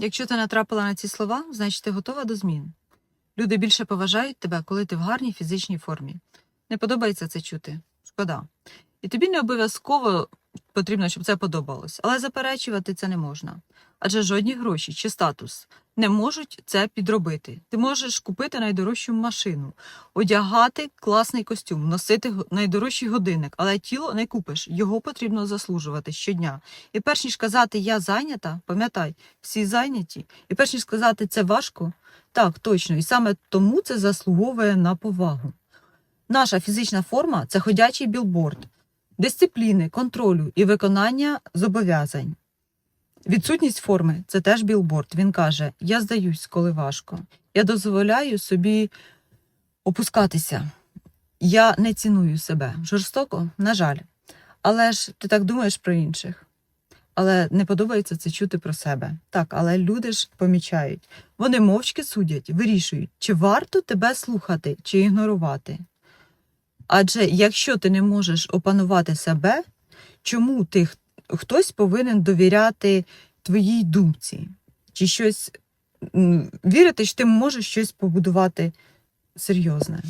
Якщо ти натрапила на ці слова, значить ти готова до змін. Люди більше поважають тебе, коли ти в гарній фізичній формі. Не подобається це чути. Шкода. І тобі не обов'язково потрібно, щоб це подобалось, але заперечувати це не можна. Адже жодні гроші чи статус не можуть це підробити. Ти можеш купити найдорожчу машину, одягати класний костюм, носити найдорожчий годинник, але тіло не купиш. Його потрібно заслужувати щодня. І перш ніж казати я зайнята, пам'ятай, всі зайняті. І перш ніж сказати це важко, так, точно. І саме тому це заслуговує на повагу. Наша фізична форма це ходячий білборд, дисципліни, контролю і виконання зобов'язань. Відсутність форми це теж білборд. Він каже: Я здаюсь, коли важко. Я дозволяю собі опускатися. Я не ціную себе. Жорстоко, на жаль. Але ж ти так думаєш про інших. Але не подобається це чути про себе. Так, але люди ж помічають. Вони мовчки судять, вирішують, чи варто тебе слухати, чи ігнорувати. Адже якщо ти не можеш опанувати себе, чому ти х- хтось повинен довіряти твоїй думці? Чи щось вірити, що ти можеш щось побудувати серйозне?